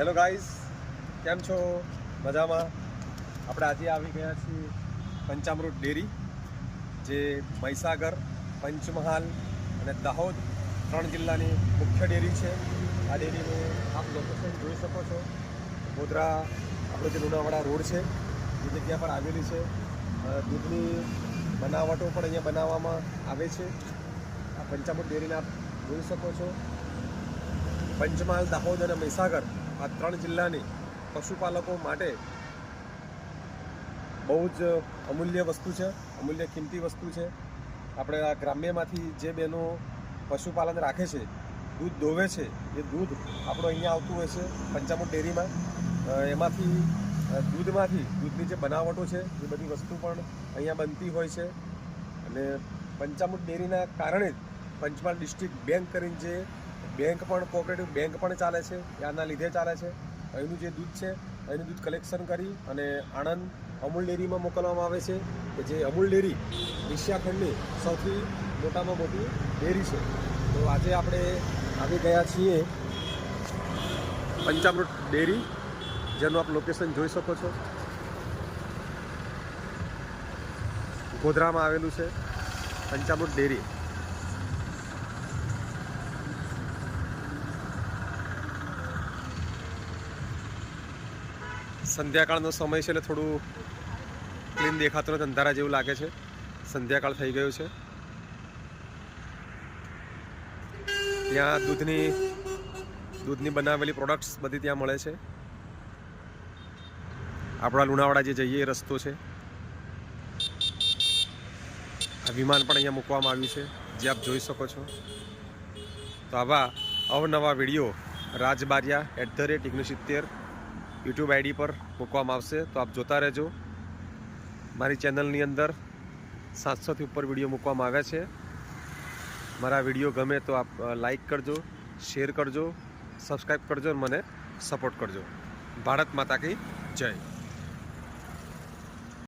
Hello guys કેમ છો? મજામાં? આપણે આજે આવી ગયા છીએ પંચામૃત ડેરી, જે મહીસાગર, પંચમહાલ અને દાહોદ ત્રણ જિલ્લાની મુખ્ય ડેરી છે. આ ડેરીનું આપ લોકેશન જોઈ શકો છો. ગોધરા, આપણો જે લુણાવાડા રોડ છે, એ જગ્યા પર આવેલી છે. દૂધની બનાવટો પણ અહીંયા બનાવવામાં આવે છે. આ પંચામૃત ડેરીને આપ જોઈ શકો છો. પંચમહાલ, દાહોદ અને મહીસાગર આ ત્રણ જિલ્લાની પશુપાલકો માટે બહુ જ અમૂલ્ય વસ્તુ છે, અમૂલ્ય કિંમતી વસ્તુ છે. આપણે આ ગ્રામ્યમાંથી જે બહેનો પશુપાલન રાખે છે, દૂધ દોવે છે, એ દૂધ આપણું અહીંયા આવતું હોય છે પંચામૃત ડેરીમાં. એમાંથી દૂધમાંથી, દૂધની જે બનાવટો છે, એ બધી વસ્તુ પણ અહીંયા બનતી હોય છે. અને પંચામૃત ડેરીના કારણે જ પંચમહાલ ડિસ્ટ્રિક્ટ બેંક કરીને જે બેંક પણ કોઓપરેટિવ બેંક પણ ચાલે છે આના લીધે ચાલે છે. અહીંનું જે દૂધ છે, અહીંનું દૂધ કલેક્શન કરી અને આણંદ અમૂલ ડેરીમાં મોકલવામાં આવે છે કે જે અમૂલ ડેરી એશિયા ખંડની સૌથી મોટામાં મોટી ડેરી છે. તો આજે આપણે આવી ગયા છીએ પંચામૃત ડેરી, જેનું આપ લોકેશન જોઈ શકો છો. ગોધરામાં આવેલું છે પંચામૃત ડેરી. સંધ્યાકાળનો સમય છે એટલે થોડું ક્લીન દેખાતું નથી, અંધારા જેવું લાગે છે. સંધ્યાકાળ થઈ ગયું છે. ત્યાં દૂધની દૂધની બનાવેલી પ્રોડક્ટ્સ બધી ત્યાં મળે છે. આપણા લુણાવાડા જે જઈએ એ રસ્તો છે. આ વિમાન પણ અહીંયા મૂકવામાં આવ્યું છે, જે આપ જોઈ શકો છો. તો આવા અવનવા video Rajbariya at the rate સિત્તેર યુટ્યુબ આઈડી પર મૂકવામાં આવશે, તો આપ જોતા રહેજો. મારી ચેનલની અંદર સાતસોથી ઉપર વીડિયો મૂકવામાં આવ્યા છે. મારા વીડિયો ગમે તો આપ લાઈક કરજો શેર કરજો સબસ્ક્રાઈબ કરજો અને મને સપોર્ટ કરજો. ભારત માતા કી જય.